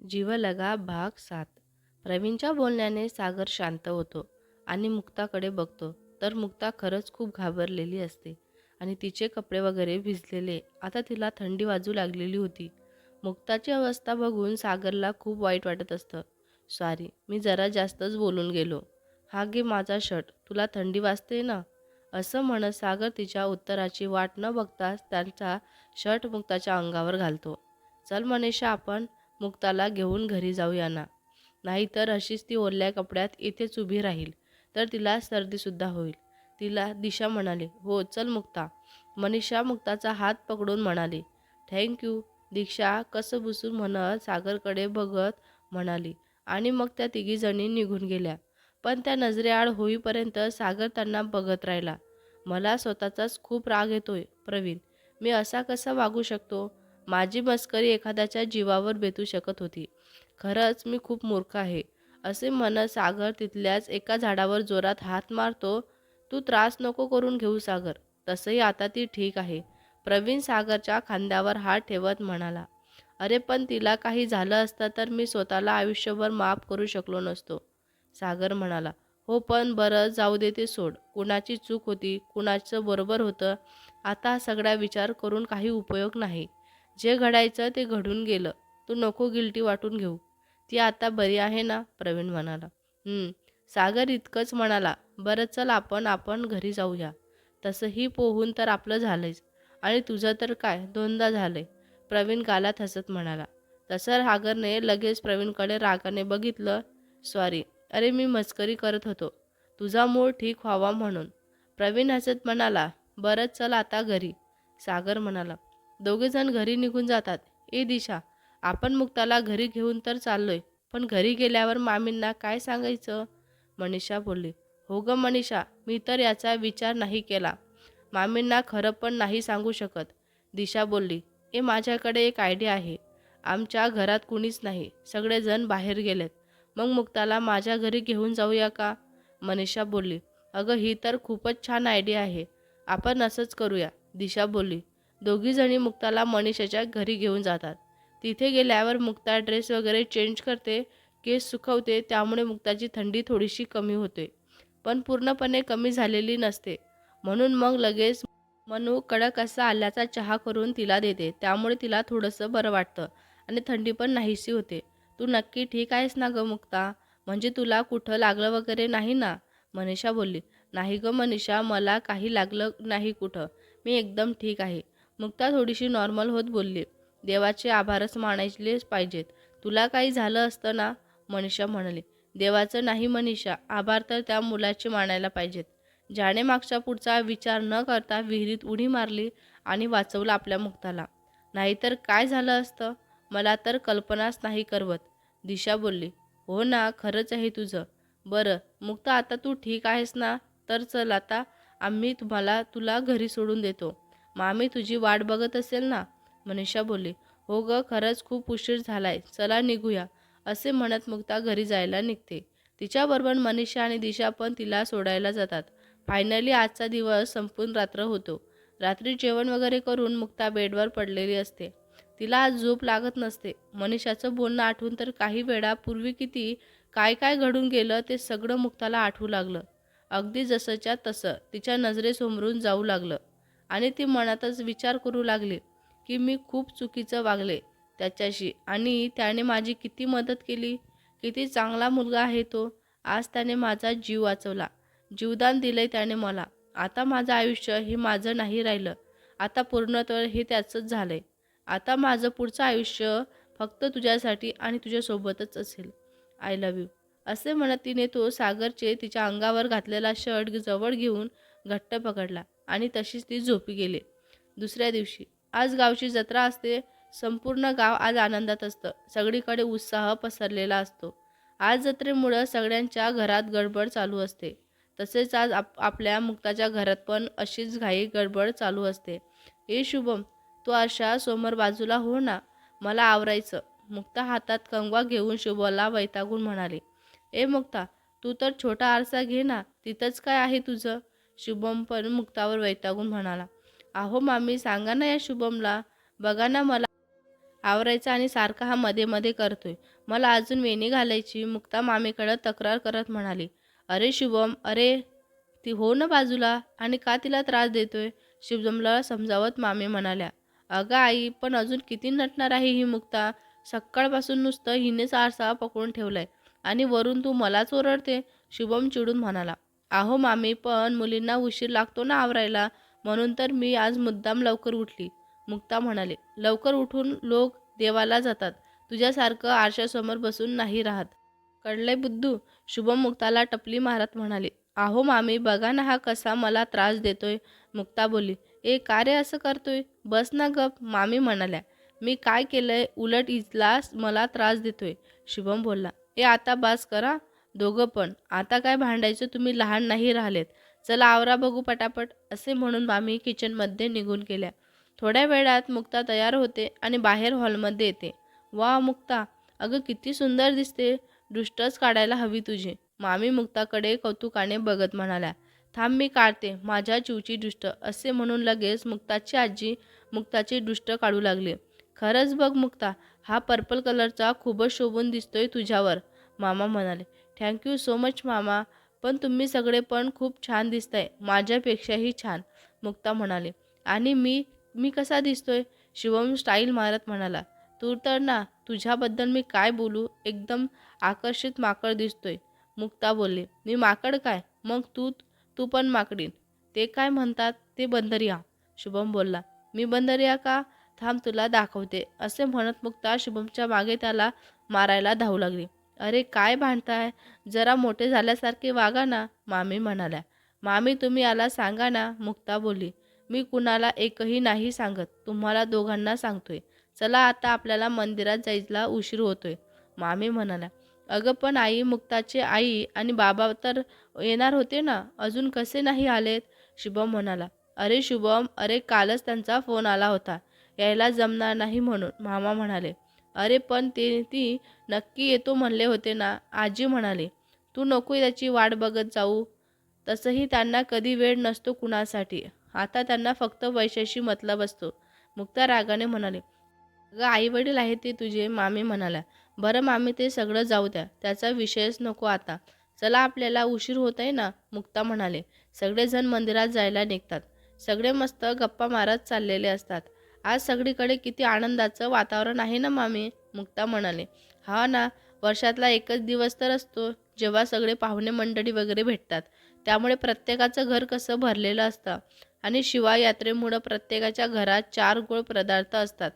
जीवलगा भाग सात. प्रवीणच्या बोलण्याने सागर शांत होतो आणि मुक्ताकडे बघतो. तर मुक्ता खरंच खूप घाबरलेली असते आणि तिचे कपडे वगैरे भिजलेले. आता तिला थंडी वाजू लागलेली होती. मुक्ताची अवस्था बघून सागरला खूप वाईट वाटत असतं. सॉरी मी जरा जास्तच बोलून गेलो. हा गे माझा शर्ट. तुला थंडी वाजते ना? असं म्हणत सागर तिच्या उत्तराची वाट न बघताच त्यांचा शर्ट मुक्ताच्या अंगावर घालतो. चल मनीषा आपण मुक्ताला घेऊन घरी जाऊया ना नाहीतर अशीच ती ओरल्या कपड्यात इथेच उभी राहील. तर तिला सर्दीसुद्धा होईल. तिला दिशा म्हणाली हो चल मुक्ता. मनीषा मुक्ताचा हात पकडून म्हणाली थँक्यू दीक्षा कसं बुसून म्हणत सागरकडे बघत म्हणाली आणि मग त्या तिघीजणी निघून गेल्या. पण त्या नजरेआड होईपर्यंत सागर त्यांना बघत राहिला. मला स्वतःचाच खूप राग येतोय प्रवीण. मी असा कसा वागू शकतो? माझी मस्करी एखाद्याच्या जीवावर बेतू शकत होती. खरंच मी खूप मूर्ख आहे असे म्हणत सागर तिथल्याच एका झाडावर जोरात हात मारतो तू त्रास नको करून घेऊ सागर तसंही आता ती ठीक आहे प्रवीण सागरच्या खांद्यावर हात ठेवत म्हणाला. अरे पण तिला काही झालं असतं तर मी स्वतःला आयुष्यभर माफ करू शकलो नसतो सागर म्हणाला. हो पण बरं जाऊ दे ते सोड. कुणाची चूक होती कुणाचं बरोबर होतं आता सगळा विचार करून काही उपयोग नाही. जे घडायचं ते घडून गेलं. तू नको गिल्टी वाटून घेऊ. ती आता बरी आहे ना? प्रवीण म्हणाला. सागर इतकंच म्हणाला बरं चल आपण आपण घरी जाऊया. तसंही पोहून तर आपलं झालंच आणि तुझं तर काय? दोनदा झालंय. प्रवीण गालात हसत म्हणाला. तसं सागरने लगेच प्रवीणकडे रागाने बघितलं? सॉरी अरे मी मस्करी करत होतो. तुझा मूड ठीक व्हावा म्हणून. प्रवीण हसत म्हणाला बरं चल आता घरी. सागर म्हणाला दोघेजण घरी निघून जातात. ए दिशा आपण मुक्ताला घरी घेऊन तर चाललोय पण घरी गेल्यावर मामींना काय सांगायचं? मनीषा बोलली हो ग मनीषा मी तर याचा विचार नाही केला. मामींना खरं पण नाही सांगू शकत. दिशा बोलली ए माझ्याकडे एक आयडिया आहे. आमच्या घरात कुणीच नाही सगळेजण बाहेर गेलेत. मग मुक्ताला माझ्या घरी घेऊन जाऊया का? मनीषा बोलली अगं ही तर खूपच छान आयडिया आहे. आपण असंच करूया. दिशा बोलली दोघीजणी मुक्ताला मनीषाच्या घरी घेऊन जातात. तिथे गेल्यावर मुक्ता ड्रेस वगैरे चेंज करते केस सुकवते त्यामुळे मुक्ताची थंडी थोडीशी कमी होते. पण पूर्णपणे कमी झालेली नसते. म्हणून मग लगेच मनू कडक असा आल्याचा चहा करून तिला देते. त्यामुळे तिला थोडंसं बरं वाटतं आणि थंडी पण नाहीशी होते. तू नक्की ठीक आहेस ना ग मुक्ता? म्हणजे तुला कुठं लागलं वगैरे नाही ना? मनीषा बोलली. नाही ग मनीषा मला काही लागलं नाही कुठं. मी एकदम ठीक आहे. मुक्ता थोडीशी नॉर्मल होत बोलली. देवाचे आभारच मानायलेच पाहिजेत. तुला काही झालं असतं ना? मनीषा म्हणाली. देवाचं नाही मनीषा. आभार तर त्या मुलाचे मानायला पाहिजेत. ज्याने मागच्या पुढचा विचार न करता विहिरीत उडी मारली आणि वाचवलं आपल्या मुक्ताला. नाहीतर काय झालं असतं? मला तर कल्पनाच नाही करवत. दिशा बोलली. हो ना खरंच आहे तुझं. बरं मुक्ता आता तू ठीक आहेस ना? तर चल आता. आम्ही तुम्हाला तुला घरी सोडून देतो. मामी तुझी वाट बघत असेल ना? मनीषा बोलली हो ग खरंच खूप उशीर झालाय. चला निघूया. असे म्हणत मुक्ता घरी जायला निघते. तिच्याबरोबर मनीषा आणि दिशा पण तिला सोडायला जातात. फायनली आजचा दिवस संपून रात्र होतो. रात्री जेवण वगैरे करून मुक्ता बेडवर पडलेली असते. तिला आज झोप लागत नसते. मनीषाचं बोलणं आठवून तर काही वेळापूर्वी किती काय काय घडून गेलं ते सगळं मुक्ताला आठवू लागलं. अगदी जसंच्या तसं तिच्या नजरेसमोरून जाऊ लागलं. आणि ती मनातच विचार करू लागले की मी खूप चुकीचं वागले त्याच्याशी. आणि त्याने माझी किती मदत केली? किती चांगला मुलगा आहे तो. आज त्याने माझा जीव वाचवला. जीवदान दिलंय त्याने मला. आता माझं आयुष्य हे माझं नाही राहिलं. आता पूर्णत्व हे त्याचंच झालंय. आता माझं पुढचं आयुष्य फक्त तुझ्यासाठी आणि तुझ्यासोबतच असेल. आय लव्ह यू असे म्हणत तिने तो सागरचे तिच्या अंगावर घातलेला शर्ट जवळ घेऊन घट्ट पकडला. आणि तशीच ती झोपी गेली. दुसऱ्या दिवशी आज गावची जत्रा असते संपूर्ण गाव आज आनंदात असतं. सगळीकडे उत्साह पसरलेला असतो. आज जत्रेमुळं सगळ्यांच्या घरात गडबड चालू असते. तसेच आज आप आपल्या मुक्ताच्या घरात पण अशीच घाई गडबड चालू असते. ए शुभम तू अशा समोर बाजूला हो ना मला आवरायचं. मुक्ता हातात कंगवा घेऊन शुभला वैतागून म्हणाले. ए मुक्ता तू तर छोटा आरसा घे ना तिथंच काय आहे तुझं? शुभम पण मुक्तावर वैतागून म्हणाला अहो मामी सांगा ना या शुभमला. बघा ना मला आवरायचा आणि सारखा हा मध्ये मध्ये करतोय. मला अजून वेणी घालायची. मुक्ता मामीकडं तक्रार करत म्हणाली अरे शुभम अरे ती हो ना बाजूला? आणि का तिला त्रास देतोय? शुभमला समजावत मामी म्हणाल्या अगं आई पण अजून किती नटणार आहे ही मुक्ता? सकाळपासून नुसतं हिनेच आरसा पकडून ठेवलाय. आणि वरून तू मलाच ओरडते? शुभम चिडून म्हणाला अहो मामी पण मुलींना उशीर लागतो ना आवरायला. म्हणून तर मी आज मुद्दाम लवकर उठली. मुक्ता म्हणाले लवकर उठून लोक देवाला जातात. तुझ्यासारखं आरशासमोर बसून नाही राहत. कळलंय बुद्धू शुभम मुक्ताला टपली मारत म्हणाले. अहो मामी बघा ना हा कसा मला त्रास देतोय. मुक्ता बोलली ए का रे असं करतोय? बस ना गप मामी म्हणाल्या. मी काय केलंय? उलट इजलास मला त्रास देतोय शुभम बोलला. ए आता बास करा. दोघं पण. आता काय भांडायचं? तुम्ही लहान नाही राहिलेत. चला आवरा बघू पटापट असे म्हणून मामी किचनमध्ये निघून गेल्या. थोड्या वेळात मुक्ता तयार होते आणि बाहेर हॉलमध्ये येते. वा मुक्ता! अगं किती सुंदर दिसते. दृष्टच काढायला हवी तुझी. मामी मुक्ताकडे कौतुकाने बघत म्हणाल्या. थांब मी काढते. माझ्या चिवची दृष्ट. असे म्हणून लगेच मुक्ताची आजी मुक्ताची दृष्ट काढू लागली. खरंच बघ मुक्ता हा पर्पल कलरचा खूपच शोभून दिसतोय तुझ्यावर. मामा म्हणाले. थँक्यू सो मच मामा. पण तुम्ही सगळे पण खूप छान दिसताय. माझ्यापेक्षाही छान मुक्ता म्हणाले. आणि मी मी कसा दिसतोय? शिवम स्टाईल मारत म्हणाला. तू तर ना तुझ्याबद्दल मी काय बोलू? एकदम आकर्षित माकड दिसतोय. मुक्ता बोलली. मी माकड काय? मग तू तू पण माकडीन. ते काय म्हणतात? ते बंदरिया. शुभम बोलला. मी बंदरिया का? थांब तुला दाखवते. असे म्हणत मुक्ता शुभमच्या मागे त्याला मारायला धावू लागली. अरे काय भांडताय? जरा मोठे झाल्यासारखे वागा ना मामी म्हणाल्या. मामी तुम्ही याला सांगा ना मुक्ता बोलली मी कुणाला एकही नाही सांगत तुम्हाला दोघांना सांगतोय. चला आता आपल्याला मंदिरात जायला उशीर होतोय मामी म्हणाल्या. अगं पण आई मुक्ताची आई आणि बाबा तर येणार होते ना अजून कसे नाही आलेत? शुभम म्हणाला. अरे शुभम अरे कालच त्यांचा फोन आला होता. यायला जमणार नाही म्हणून मामा म्हणाले. अरे पण ते ती नक्की येतो म्हणले होते ना. आजी म्हणाले तू नको त्याची वाट बघत जाऊ. तसंही त्यांना कधी वेळ नसतो कुणासाठी. आता त्यांना फक्त पैशाशी मतलब असतो. मुक्ता रागाने म्हणाले अगं आई वडील आहेत ते तुझे. मामी म्हणाला बरं मामी ते सगळं जाऊ द्या. त्याचा विषयच नको आता. चला आपल्याला उशीर होत आहे ना. मुक्ता म्हणाले सगळेजण मंदिरात जायला निघतात. सगळे मस्त गप्पा मारत चाललेले असतात. आज सगळीकडे किती आनंदाचं वातावरण आहे ना मामी? मुक्ता म्हणाले. हा ना वर्षातला एकच दिवस तर असतो जेव्हा सगळे पाहुणे मंडळी वगैरे भेटतात. त्यामुळे प्रत्येकाचं घर कसं भरलेलं असतं. आणि शिवाय यात्रेमुळं प्रत्येकाच्या घरात चार गोळ पदार्थ असतात.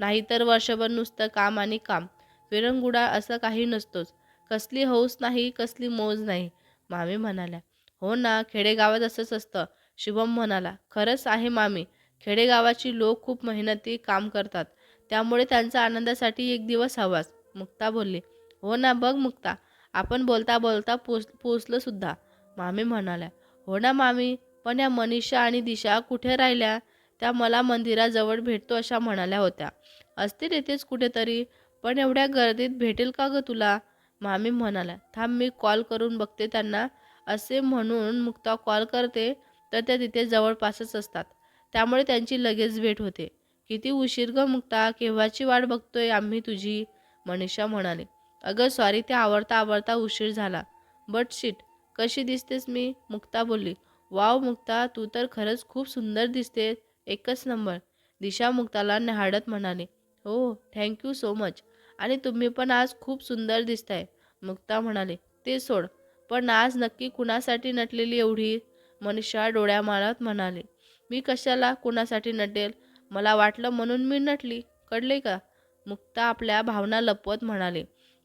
नाहीतर वर्षभर नुसतं काम आणि काम. विरंगुडा असं काही नसतोच. कसली हौस नाही कसली मौज नाही मामी म्हणाल्या. हो ना खेडेगावात असंच असतं शुभम म्हणाला. खरंच आहे मामी. खेडेगावाची लोक खूप मेहनती काम करतात. त्यामुळे त्यांचा आनंदासाठी एक दिवस हवाच. मुक्ता बोलली हो ना बघ मुक्ता. आपण बोलता बोलता पोच पोचलं सुद्धा. मामी म्हणाल्या हो ना मामी. पण या मनीषा आणि दिशा कुठे राहिल्या? त्या मला मंदिराजवळ भेटतो अशा म्हणाल्या होत्या. असतील येथेच कुठेतरी? पण एवढ्या गर्दीत भेटेल का ग तुला? मामी म्हणाल्या थांब मी कॉल करून बघते त्यांना. असे म्हणून मुक्ता कॉल करते तर त्या तिथे जवळपासच असतात. त्यामुळे त्यांची लगेच भेट होते. किती उशीर ग मुक्ता केव्हाची वाट बघतोय आम्ही तुझी? मनीषा म्हणाले. अगं सॉरी ते आवडता आवडता उशीर झाला. बट शीट कशी दिसतेस मी? मुक्ता बोलली. वाव मुक्ता तू तर खरंच खूप सुंदर दिसते. एकच नंबर. दिशा मुक्ताला निहाडत म्हणाले. हो थँक्यू सो मच आणि तुम्ही पण आज खूप सुंदर दिसताय. मुक्ता म्हणाले. ते सोड पण आज नक्की कुणासाठी नटलेली एवढी? मनीषा डोळ्या मारत म्हणाले. मी कशाला कुणासाठी नटेल? मला वाटलं म्हणून मी नटली. कळले का? मुक्ता आपल्या भावना लपवत म्हणाले.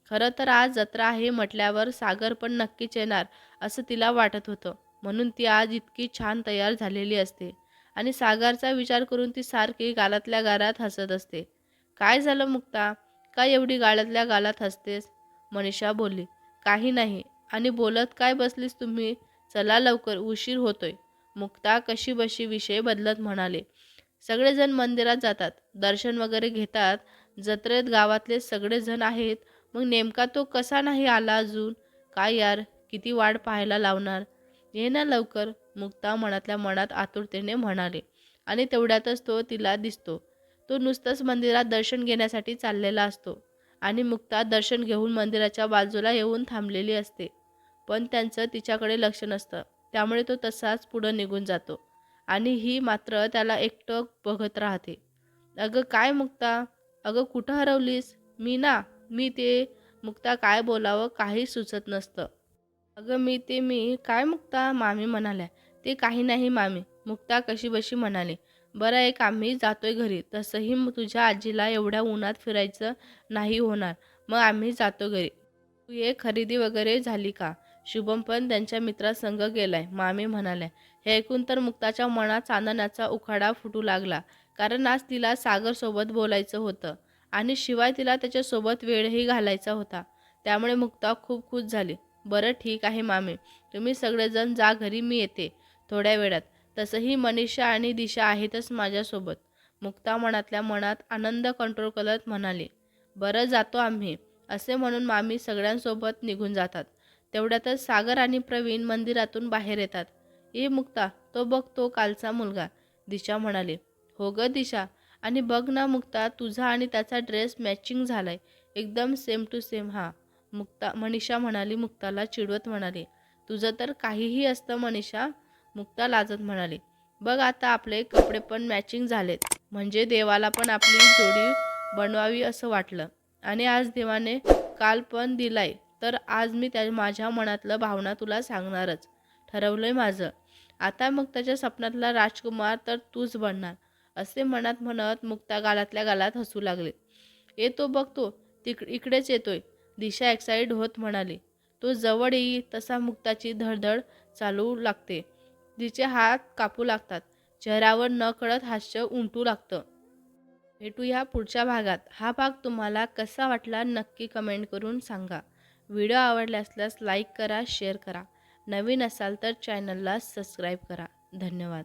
खरं तर आज जत्रा आहे म्हटल्यावर सागर पण नक्कीच येणार असं तिला वाटत होतं. म्हणून ती आज इतकी छान तयार झालेली असते. आणि सागरचा विचार करून ती सारखी गालातल्या गालात हसत असते. काय झालं मुक्ता? काय एवढी गाळातल्या गालात हसतेस? मनीषा बोलली. काही नाही. आणि बोलत काय बसलीस तुम्ही? चला लवकर उशीर होतोय. मुक्ता कशीबशी विषय बदलत म्हणाले. सगळेजण मंदिरात जातात. दर्शन वगैरे घेतात. जत्रेत गावातले सगळेजण आहेत. मग नेमका तो कसा नाही आला अजून? काय यार? किती वाट पाहायला लावणार? ये ना लवकर मुक्ता मनातल्या मनात आतुरतेने म्हणाले. आणि तेवढ्यातच तो तिला दिसतो. तो नुसतंच मंदिरात दर्शन घेण्यासाठी चाललेला असतो. आणि मुक्ता दर्शन घेऊन मंदिराच्या बाजूला येऊन थांबलेली असते. पण त्यांचं तिच्याकडे लक्ष नसतं. त्यामुळे तो तसाच पुढं निघून जातो. आणि ही मात्र त्याला एकटं बघत राहते. अगं काय मुक्ता? अगं कुठं हरवलीस? मी ना मी ते मुक्ता काय बोलावं काही सुचत नसतं. अगं मी ते मी काय मुक्ता? मामी म्हणाल्या. ते काही नाही मामी. मुक्ता कशी बशी म्हणाली. बरं एक आम्ही जातोय घरी. तसंही तुझ्या आजीला एवढ्या उन्हात फिरायचं नाही होणार. मग आम्ही जातो घरी. तू हे खरेदी वगैरे झाली का? शुभम पण त्यांच्या मित्रासंग गेलाय. मामी म्हणाल्या हे ऐकून तर मुक्ताच्या मनात चांदण्याचा उखाडा फुटू लागला. कारण आज तिला सागरसोबत बोलायचं होतं आणि शिवाय तिला त्याच्यासोबत वेळही घालायचा होता. त्यामुळे मुक्ता खूप खुश झाली. बरं ठीक आहे मामी. तुम्ही सगळेजण जा घरी मी येते. थोड्या वेळात. तसंही मनीषा आणि दिशा आहेतच माझ्यासोबत. मुक्ता मनातल्या मनात आनंद कंट्रोल करत म्हणाले बरं जातो आम्ही. असे म्हणून मामी सगळ्यांसोबत निघून जातात. तेवढ्यातच सागर आणि प्रवीण मंदिरातून बाहेर येतात. ए मुक्ता तो बघ तो कालचा मुलगा दिशा म्हणाली. हो ग दिशा आणि बघ ना मुक्ता तुझा आणि त्याचा ड्रेस मॅचिंग झालाय एकदम सेम टू सेम हा. मुक्ता मनीषा म्हणाली मुक्ताला चिडवत म्हणाली. तुझं तर काहीही असतं मनीषा मुक्ता लाजत म्हणाली. बघ आता आपले कपडे पण मॅचिंग झालेत म्हणजे देवाला पण आपली जोडी बनवावी असं वाटलं. आणि आज देवाने काल पण दिलाय तर आज मी त्या माझ्या मनातलं भावना तुला सांगणारच. ठरवलंय माझं. आता मग त्याच्या स्वप्नातला राजकुमार तर तूच बनणार असे मनात म्हणत मुक्ता गालातल्या गालात हसू लागले. येतो बघतो तिक इकडेच येतोय दिशा एक्साईट होत म्हणाली. तो जवळ येई तसा मुक्ताची धडधड चालू लागते. तिचे हात कापू लागतात चेहऱ्यावर न कळत हास्य उमटू लागतं. भेटूया पुढच्या भागात. हा भाग तुम्हाला कसा वाटला नक्की कमेंट करून सांगा. व्हिडिओ आवडला असल्यास लाईक करा शेअर करा. नवीन असाल तर चॅनलला सबस्क्राईब करा. धन्यवाद.